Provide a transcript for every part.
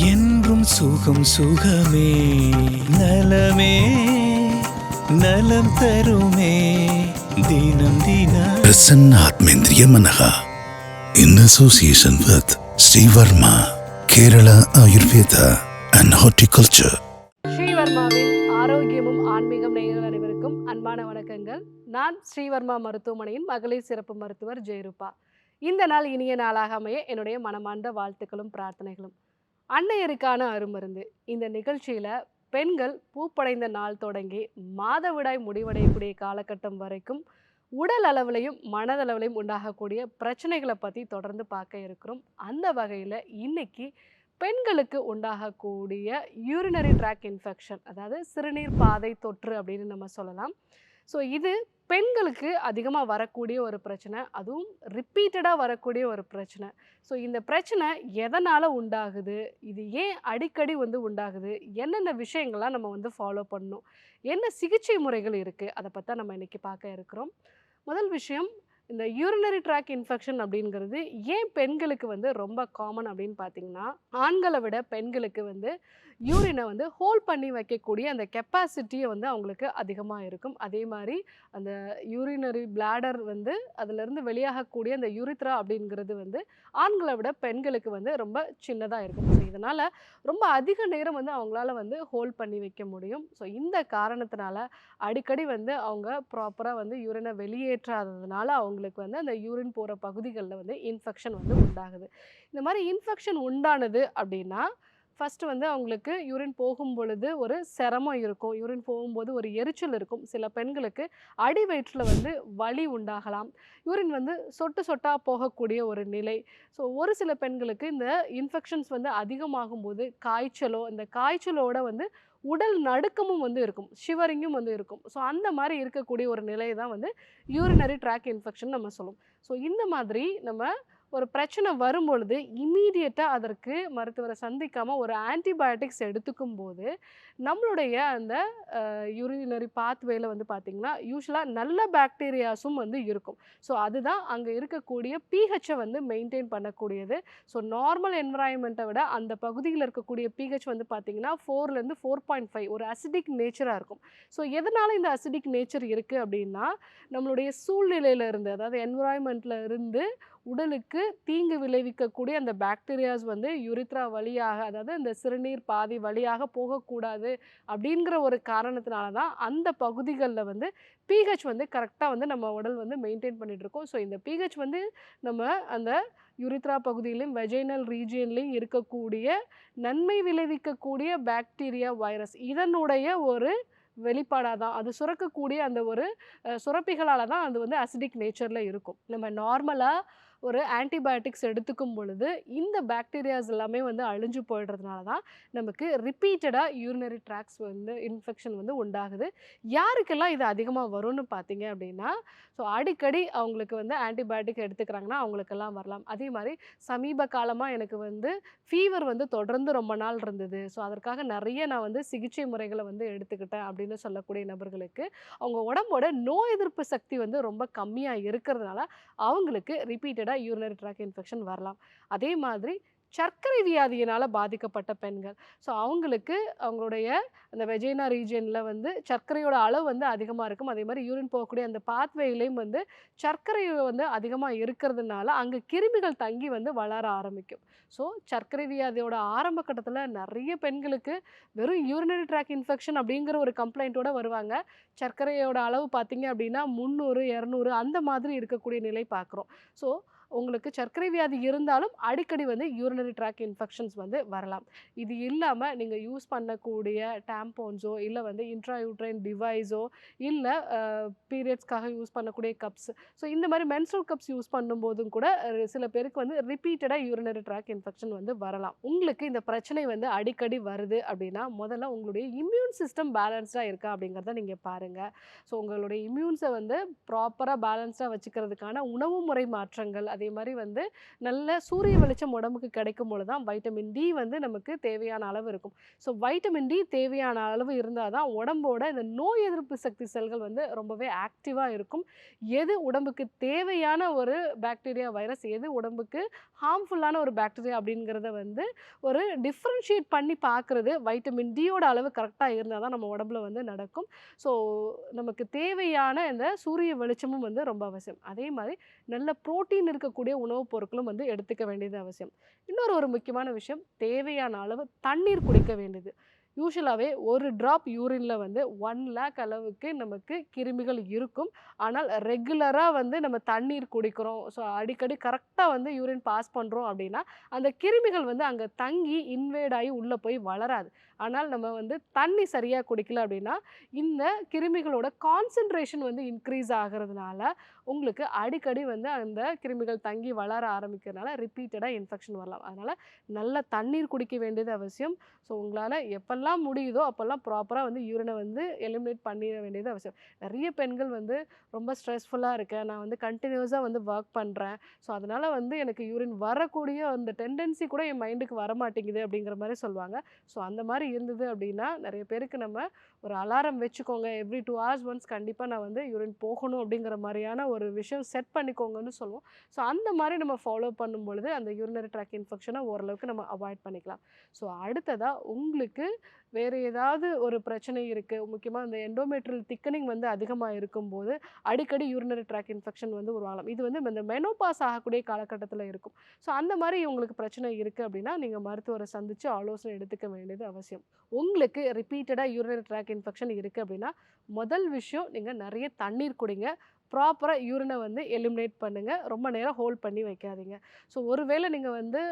என்றும் சுகம் சுகமே. நலமே நலம் தருமே. தினம் தினம். பிரசன்ன ஆத்மேந்திரிய மனகா in association with Srivarma Kerala Ayurveda and horticulture ஸ்ரீவர்மாவின் ஆரோக்கியமும் ஆன்மீகம் நேயர்கள் அனைவருக்கும் அன்பான வணக்கங்கள். நான் ஸ்ரீவர்மா மருத்துவமனையின் மகளிர் சிறப்பு மருத்துவர் ஜெயரூபா. இந்த நாள் இனிய நாளாக அமைய என்னுடைய மனமார்ந்த வாழ்த்துக்களும் பிரார்த்தனைகளும். அன்னையருக்கான அருமருந்து. இந்த நிகழ்ச்சியில் பெண்கள் பூப்படைந்த நாள் தொடங்கி மாதவிடாய் முடிவடையக்கூடிய காலகட்டம் வரைக்கும் உடல் அளவுலையும் மனதளவுலையும் உண்டாகக்கூடிய பிரச்சனைகளை பற்றி தொடர்ந்து பார்க்க இருக்கிறோம். அந்த வகையில் இன்னைக்கு பெண்களுக்கு உண்டாகக்கூடிய யூரினரி ட்ராக் இன்ஃபெக்ஷன் அதாவது சிறுநீர் பாதை தொற்று அப்படின்னு நம்ம சொல்லலாம். ஸோ இது பெண்களுக்கு அதிகமாக வரக்கூடிய ஒரு பிரச்சனை அதுவும் ரிப்பீட்டடாக வரக்கூடிய ஒரு பிரச்சனை. ஸோ இந்த பிரச்சனை எதனால் உண்டாகுது? இது ஏன் அடிக்கடி வந்து உண்டாகுது? என்னென்ன விஷயங்கள்லாம் நம்ம வந்து ஃபாலோ பண்ணணும்? என்ன சிகிச்சை முறைகள் இருக்குது அதை பற்றி நம்ம இன்றைக்கி பார்க்க இருக்கிறோம். முதல் விஷயம் இந்த யூரினரி ட்ராக் இன்ஃபெக்ஷன் அப்படிங்கிறது ஏன் பெண்களுக்கு வந்து ரொம்ப காமன் அப்படின்னு பார்த்தீங்கன்னா ஆண்களை விட பெண்களுக்கு வந்து யூரினை வந்து ஹோல்ட் பண்ணி வைக்கக்கூடிய அந்த கெப்பாசிட்டியை வந்து அவங்களுக்கு அதிகமாக இருக்கும். அதே மாதிரி அந்த யூரினரி பிளாடர் வந்து அதிலிருந்து வெளியாகக்கூடிய அந்த யூரித்ரா அப்படிங்கிறது வந்து ஆண்களை விட பெண்களுக்கு வந்து ரொம்ப சின்னதாக இருக்கும். ஸோ இதனால் ரொம்ப அதிக நேரம் வந்து அவங்களால வந்து ஹோல்ட் பண்ணி வைக்க முடியும். ஸோ இந்த காரணத்தினால அடிக்கடி வந்து அவங்க ப்ராப்பராக வந்து யூரினை வெளியேற்றாததுனால அவங்களுக்கு வந்து அந்த யூரின் போகிற பகுதிகளில் வந்து இன்ஃபெக்ஷன் வந்து உண்டாகுது. இந்த மாதிரி இன்ஃபெக்ஷன் உண்டானது அப்படின்னா ஃபஸ்ட்டு வந்து அவங்களுக்கு யூரின் போகும் பொழுது ஒரு சிரமம் இருக்கும். யூரின் போகும்போது ஒரு எரிச்சல் இருக்கும். சில பெண்களுக்கு அடி வயிற்றில் வந்து வலி உண்டாகலாம். யூரின் வந்து சொட்டு சொட்டாக போகக்கூடிய ஒரு நிலை. ஸோ ஒரு சில பெண்களுக்கு இந்த இன்ஃபெக்ஷன்ஸ் வந்து அதிகமாகும் போது காய்ச்சலோ இந்த காய்ச்சலோட வந்து உடல் நடுக்கமும் வந்து இருக்கும். ஷிவரிங்கும் வந்து இருக்கும். ஸோ அந்த மாதிரி இருக்கக்கூடிய ஒரு நிலை தான் வந்து யூரினரி ட்ராக் இன்ஃபெக்ஷன் நம்ம சொல்லுவோம் ஸோ இந்த மாதிரி நம்ம ஒரு பிரச்சனை வரும்பொழுது இம்மீடியட்டாக அதற்கு மருத்துவரை சந்திக்காமல் ஒரு ஆன்டிபயோட்டிக்ஸ் எடுத்துக்கும் போது நம்மளுடைய அந்த யூரினரி பாத்வேயில் வந்து பார்த்திங்கன்னா யூஸ்வலாக நல்ல பாக்டீரியாஸும் வந்து இருக்கும். ஸோ அதுதான் அங்கே இருக்கக்கூடிய பிஹெச்சை வந்து மெயின்டைன் பண்ணக்கூடியது. ஸோ நார்மல் என்வரான்மெண்ட்டை விட அந்த பகுதியில் இருக்கக்கூடிய பிஹெச் வந்து பார்த்திங்கன்னா ஃபோர்லேருந்து ஃபோர் பாயிண்ட் ஃபைவ் ஒரு அசிடிக் நேச்சராக இருக்கும். ஸோ எதனால் இந்த அசிடிக் நேச்சர் இருக்குது அப்படின்னா நம்மளுடைய சூழ்நிலையில இருந்து அதாவது என்வரான்மெண்ட்டில் இருந்து உடலுக்கு தீங்கு விளைவிக்கக்கூடிய அந்த பாக்டீரியாஸ் வந்து யுரித்ரா வழியாக அதாவது இந்த சிறுநீர் பாதி வழியாக போகக்கூடாது அப்படிங்கிற ஒரு காரணத்தினால தான் அந்த பகுதிகளில் வந்து பிஹெச் வந்து கரெக்டாக வந்து நம்ம உடல் வந்து மெயின்டைன் பண்ணிகிட்ருக்கோம் இருக்கோம். ஸோ இந்த பிஹெச் வந்து நம்ம அந்த யுரித்ரா பகுதியிலும் வெஜைனல் ரீஜியன்லையும் இருக்கக்கூடிய நன்மை விளைவிக்கக்கூடிய பாக்டீரியா வைரஸ் இதனுடைய ஒரு வெளிப்பாடாக தான் அது சுரக்கக்கூடிய அந்த ஒரு சுரப்பிகளால் தான் அது வந்து அசிடிக் நேச்சரில் இருக்கும். நம்ம நார்மலாக ஒரு ஆன்டிபயோட்டிக்ஸ் எடுத்துக்கும் பொழுது இந்த பாக்டீரியாஸ் எல்லாமே வந்து அழிஞ்சு போயிடுறதுனால தான் நமக்கு ரிப்பீட்டடாக யூரினரி ட்ராக்ஸ் வந்து இன்ஃபெக்ஷன் வந்து உண்டாகுது. யாருக்கெல்லாம் இது அதிகமாக வரும்னு பார்த்தீங்க அப்படின்னா ஸோ அடிக்கடி அவங்களுக்கு வந்து ஆன்டிபயோட்டிக் எடுத்துக்கிறாங்கன்னா அவங்களுக்கெல்லாம் வரலாம். அதே மாதிரி சமீப காலமாக எனக்கு வந்து ஃபீவர் வந்து தொடர்ந்து ரொம்ப நாள் இருந்தது. ஸோ அதற்காக நிறைய நான் வந்து சிகிச்சை முறைகளை வந்து எடுத்துக்கிட்டேன் அப்படின்னு சொல்லக்கூடிய நபர்களுக்கு அவங்க உடம்போட நோய் எதிர்ப்பு சக்தி வந்து ரொம்ப கம்மியாக இருக்கிறதுனால அவங்களுக்கு ரிப்பீட்டடாக யூரினரி ட்ராக் இன்ஃபெக்ஷன் வரலாம். அதே மாதிரி சர்க்கரை வியாதியினால் பாதிக்கப்பட்ட பெண்கள். ஸோ அவங்களுக்கு அவங்களுடைய அந்த வெஜைனா ரீஜியனில் வந்து சர்க்கரையோட அளவு வந்து அதிகமாக இருக்கும். அதே மாதிரி யூரின் போகக்கூடிய அந்த பாத்வேலையும் வந்து சர்க்கரை வந்து அதிகமாக இருக்கிறதுனால அங்கே கிருமிகள் தங்கி வந்து வளர ஆரம்பிக்கும். ஸோ சர்க்கரை வியாதியோட ஆரம்ப கட்டத்தில் நிறைய பெண்களுக்கு வெறும் யூரினரி ட்ராக் இன்ஃபெக்ஷன் அப்படிங்கிற ஒரு கம்ப்ளைண்ட்டோட வருவாங்க. சர்க்கரையோட அளவு பார்த்தீங்க அப்படின்னா முந்நூறு இரநூறு அந்த மாதிரி இருக்கக்கூடிய நிலை பார்க்குறோம். ஸோ உங்களுக்கு சர்க்கரை வியாதி இருந்தாலும் அடிக்கடி வந்து யூரினரி ட்ராக் இன்ஃபெக்ஷன்ஸ் வந்து வரலாம். இது இல்லாமல் நீங்கள் யூஸ் பண்ணக்கூடிய டேம்போன்ஸோ இல்லை வந்து இன்ட்ராயூட்ரைன் டிவைஸோ இல்லை பீரியட்ஸ்க்காக யூஸ் பண்ணக்கூடிய கப்ஸ் ஸோ இந்த மாதிரி மென்ஸ்ட்ரல் கப்ஸ் யூஸ் பண்ணும்போதும் கூட சில பேருக்கு வந்து ரிப்பீட்டடாக யூரினரி ட்ராக் இன்ஃபெக்ஷன் வந்து வரலாம். உங்களுக்கு இந்த பிரச்சனை வந்து அடிக்கடி வருது அப்படின்னா முதல்ல உங்களுடைய இம்யூன் சிஸ்டம் பேலன்ஸ்டாக இருக்கா அப்படிங்கிறத நீங்கள் பாருங்கள் ஸோ உங்களுடைய இம்யூன்ஸை வந்து ப்ராப்பராக பேலன்ஸ்டாக வச்சுக்கிறதுக்கான உணவு முறை மாற்றங்கள் அதே அதே மாதிரி வந்து நல்ல சூரிய வெளிச்சம் உடம்புக்கு கிடைக்கும் பொழுது தான் வைட்டமின் டி வந்து நமக்கு தேவையான அளவு இருக்கும். ஸோ வைட்டமின் டி தேவையான அளவு இருந்தால் தான் உடம்போட இந்த நோய் எதிர்ப்பு சக்தி செல்கள் வந்து ரொம்பவே ஆக்டிவாக இருக்கும். எது உடம்புக்கு தேவையான ஒரு பாக்டீரியா வைரஸ் எது உடம்புக்கு ஹார்ம்ஃபுல்லான ஒரு பாக்டீரியா அப்படிங்கிறத வந்து ஒரு டிஃப்ரென்ஷியேட் பண்ணி பார்க்குறது வைட்டமின் டியோட அளவு கரெக்டாக இருந்தால் தான் நம்ம உடம்புல வந்து நடக்கும். ஸோ நமக்கு தேவையான இந்த சூரிய வெளிச்சமும் வந்து ரொம்ப அவசியம். அதே மாதிரி நல்ல புரோட்டீன் இருக்கக்கூடிய உணவுப் பொருட்களும் வந்து எடுத்துக்க வேண்டியது அவசியம். இன்னொரு ஒரு முக்கியமான விஷயம் தேவையான அளவு தண்ணீர் குடிக்க வேண்டியது. யூஸ்வலாகவே ஒரு ட்ராப் யூரினில் வந்து ஒன் லேக் அளவுக்கு நமக்கு கிருமிகள் இருக்கும். ஆனால் ரெகுலராக வந்து நம்ம தண்ணீர் குடிக்கிறோம். ஸோ அடிக்கடி கரெக்டாக வந்து யூரின் பாஸ் பண்ணுறோம் அப்படின்னா அந்த கிருமிகள் வந்து அங்கே தங்கி இன்வேட் ஆகி உள்ளே போய் வளராது. ஆனால் நம்ம வந்து தண்ணி சரியாக குடிக்கல அப்படின்னா இந்த கிருமிகளோட கான்சென்ட்ரேஷன் வந்து இன்க்ரீஸ் ஆகிறதுனால உங்களுக்கு அடிக்கடி வந்து அந்த கிருமிகள் தங்கி வளர ஆரம்பிக்கிறதுனால ரிப்பீட்டடாக இன்ஃபெக்ஷன் வரலாம். அதனால் நல்ல தண்ணீர் குடிக்க வேண்டியது அவசியம். ஸோ உங்களால் எப்பெல்லாம் முடியுதோ அப்போல்லாம் ப்ராப்பராக வந்து யூரினை வந்து எலிமினேட் பண்ணிட வேண்டியது அவசியம். நிறைய பெண்கள் வந்து ரொம்ப ஸ்ட்ரெஸ்ஃபுல்லாக இருக்கேன். நான் வந்து கண்டினியூஸாக வந்து ஒர்க் பண்ணுறேன் ஸோ அதனால் வந்து எனக்கு யூரின் வரக்கூடிய அந்த டெண்டன்சி கூட என் மைண்டுக்கு வர மாட்டேங்குது அப்படிங்கிற மாதிரி சொல்லுவாங்க. ஸோ அந்த மாதிரி இருந்தது அப்படின்னா நிறைய பேருக்கு நம்ம ஒரு அலாரம் வச்சுக்கோங்க. எவ்ரி டூ ஹவர்ஸ் ஒன்ஸ் கண்டிப்பாக நான் வந்து யூரின் போகணும் அப்படிங்கிற மாதிரியான ஒரு விஷயம் செட் பண்ணிக்கோங்கன்னு சொல்லுவோம். ஸோ அந்த மாதிரி நம்ம ஃபாலோ பண்ணும் பொழுது அந்த யூரினரி ட்ராக் இன்ஃபெக்ஷனை ஓரளவுக்கு நம்ம அவாய்ட் பண்ணிக்கலாம். ஸோ அடுத்ததாக உங்களுக்கு வேறு ஏதாவது ஒரு பிரச்சனை இருக்குது முக்கியமாக இந்த எண்டோமெட்ரியல் திக்கனிங் வந்து அதிகமாக இருக்கும்போது அடிக்கடி யூரினரி ட்ராக் இன்ஃபெக்ஷன் வந்து உருவாகலாம். இது வந்து இந்த மெனோபாஸ் ஆகக்கூடிய காலகட்டத்தில் இருக்கும். ஸோ அந்த மாதிரி உங்களுக்கு பிரச்சனை இருக்குது அப்படின்னா நீங்கள் மருத்துவரை சந்தித்து ஆலோசனை எடுத்துக்க வேண்டியது அவசியம். உங்களுக்கு ரிப்பீட்டடாக யூரினரி ட்ராக் இன்ஃபெக்ஷன் இருக்குது அப்படின்னா முதல் விஷயம் நீங்கள் நிறைய தண்ணீர் குடிங்க. ப்ராப்பராக யூரினை வந்து எலிமினேட் பண்ணுங்கள் ரொம்ப நேரம் ஹோல்ட் பண்ணி வைக்காதீங்க. ஸோ ஒருவேளை நீங்கள் வந்து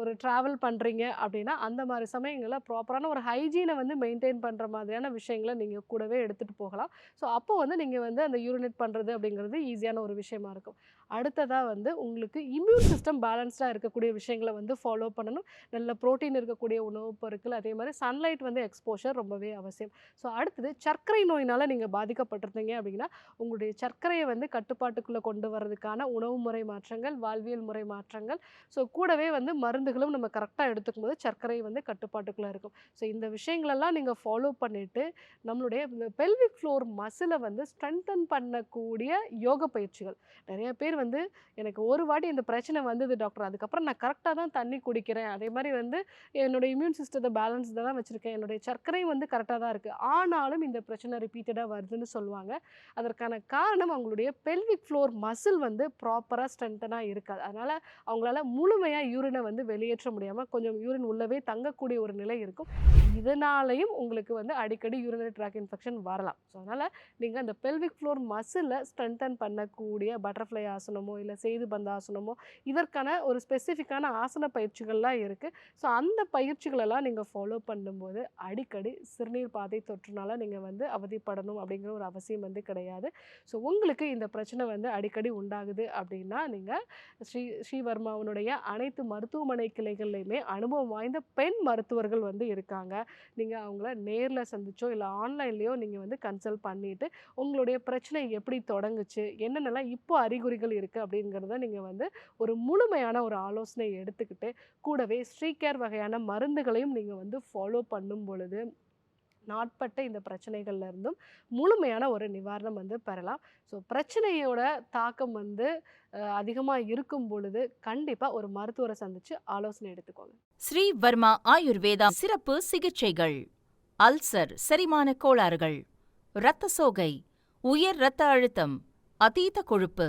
ஒரு ட்ராவல் பண்ணுறீங்க அப்படின்னா அந்த மாதிரி சமயங்களில் ப்ராப்பரான ஒரு ஹைஜீனை வந்து மெயின்டைன் பண்ணுற மாதிரியான விஷயங்களை நீங்கள் கூடவே எடுத்துகிட்டு போகலாம். ஸோ அப்போ வந்து நீங்கள் வந்து அந்த யூரினேட் பண்ணுறது அப்படிங்கிறது ஈஸியான ஒரு விஷயமா இருக்கும். அடுத்ததாக வந்து உங்களுக்கு இம்யூன் சிஸ்டம் பேலன்ஸ்டாக இருக்கக்கூடிய விஷயங்களை வந்து ஃபாலோ பண்ணணும். நல்ல ப்ரோட்டீன் இருக்கக்கூடிய உணவுப் பொருட்கள் அதே மாதிரி சன்லைட் வந்து எக்ஸ்போஷர் ரொம்பவே அவசியம். ஸோ அடுத்தது சர்க்கரை நோயினால் நீங்கள் பாதிக்கப்பட்டிருந்தீங்க அப்படின்னா உங்களுடைய சர்க்கரையை வந்து கட்டுப்பாட்டுக்குள்ளே கொண்டு வர்றதுக்கான உணவு முறை மாற்றங்கள் வாழ்வியல் முறை மாற்றங்கள் ஸோ கூடவே வந்து மருந்துகளும் நம்ம கரெக்டாக எடுத்துக்கும் போது சர்க்கரை வந்து கட்டுப்பாட்டுக்குள்ளே இருக்கும். ஸோ இந்த விஷயங்களெல்லாம் நீங்கள் ஃபாலோ பண்ணிவிட்டு நம்மளுடைய பெல்விக் ஃப்ளோர் மசிலை வந்து ஸ்ட்ரென்தன் பண்ணக்கூடிய யோக பயிற்சிகள். நிறைய பேர் வந்து எனக்கு ஒரு வாட்டி இந்த பிரச்சனை வந்தது டாக்டர். அதுக்கப்புறம் நான் கரெக்டாக தான் தண்ணி குடிக்கிறேன். அதே மாதிரி வந்து என்னோடய இம்யூன் சிஸ்டத்தை பேலன்ஸ் தான் வச்சுருக்கேன். என்னுடைய சர்க்கரையும் வந்து கரெக்டாக தான் இருக்குது ஆனாலும் இந்த பிரச்சனை ரிப்பீட்டடாக வருதுன்னு சொல்லுவாங்க. அதற்கான காரணம் அவங்களுடைய பெல்விக் ஃப்ளோர் மசில் வந்து ப்ராப்பராக ஸ்ட்ரென்த்தனாக இருக்காது. அதனால் அவங்களால முழுமையாக யூரினை வந்து வெளியேற்ற முடியாமல் கொஞ்சம் யூரின் உள்ளவே தங்கக்கூடிய ஒரு நிலை இருக்கும். இதனாலையும் உங்களுக்கு வந்து அடிக்கடி யூரினரி ட்ராக் இன்ஃபெக்ஷன் வரலாம். ஸோ அதனால் நீங்கள் அந்த பெல்விக் ஃப்ளோர் மசிலை ஸ்ட்ரென்தன் பண்ணக்கூடிய பட்டர்ஃப்ளை ஆசனமோ இல்லை செய்து பந்த ஆசனமோ இதற்கான ஒரு ஸ்பெசிஃபிக்கான ஆசன பயிற்சிகள்லாம் இருக்குது ஸோ அந்த பயிற்சிகளெல்லாம் நீங்கள் ஃபாலோ பண்ணும்போது அடிக்கடி சிறுநீர் பாதை தொற்றுனால நீங்கள் வந்து அவதிப்படணும் அப்படிங்கிற ஒரு அவசியம் வந்து கிடையாது. ஸோ உங்களுக்கு இந்த பிரச்சனை வந்து அடிக்கடி உண்டாகுது அப்படின்னா நீங்கள் ஸ்ரீ ஸ்ரீவர்மாவனுடைய அனைத்து மருத்துவமனை கிளைகள்லையுமே அனுபவம் வாய்ந்த பெண் மருத்துவர்கள் வந்து இருக்காங்க. நீங்கள் அவங்கள நேரில் சந்திச்சோ இல்லை ஆன்லைன்லேயோ நீங்கள் வந்து கன்சல்ட் பண்ணிவிட்டு உங்களுடைய பிரச்சனை எப்படி தொடங்குச்சு என்னென்னலாம் இப்போ அறிகுறிகள் இருக்குது அப்படிங்கிறத நீங்கள் வந்து ஒரு முழுமையான ஒரு ஆலோசனை எடுத்துக்கிட்டு கூடவே ஸ்ரீகேர் வகையான மருந்துகளையும் நீங்கள் வந்து ஃபாலோ பண்ணும் பொழுது நாட்பட்ட இந்த பிரச்சனைகள்ல இருந்தும் முழுமையான ஒரு நிவாரணம் வந்து பெறலாம். ஸோ பிரச்சனையோட தாக்கம் வந்து அதிகமாக இருக்கும் பொழுது கண்டிப்பாக ஒரு மருத்துவரை சந்தித்து ஆலோசனை எடுத்துக்கோங்க. ஸ்ரீ வர்மா ஆயுர்வேதா சிறப்பு சிகிச்சைகள். அல்சர் செரிமான கோளாறுகள். இரத்த சோகை உயர் இரத்த அழுத்தம் அதீத கொழுப்பு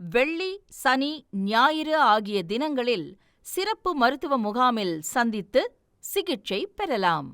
வெள்ளி சனி ஞாயிறு ஆகிய தினங்களில் சிறப்பு மருத்துவ முகாமில் சந்தித்து சிகிச்சை பெறலாம்.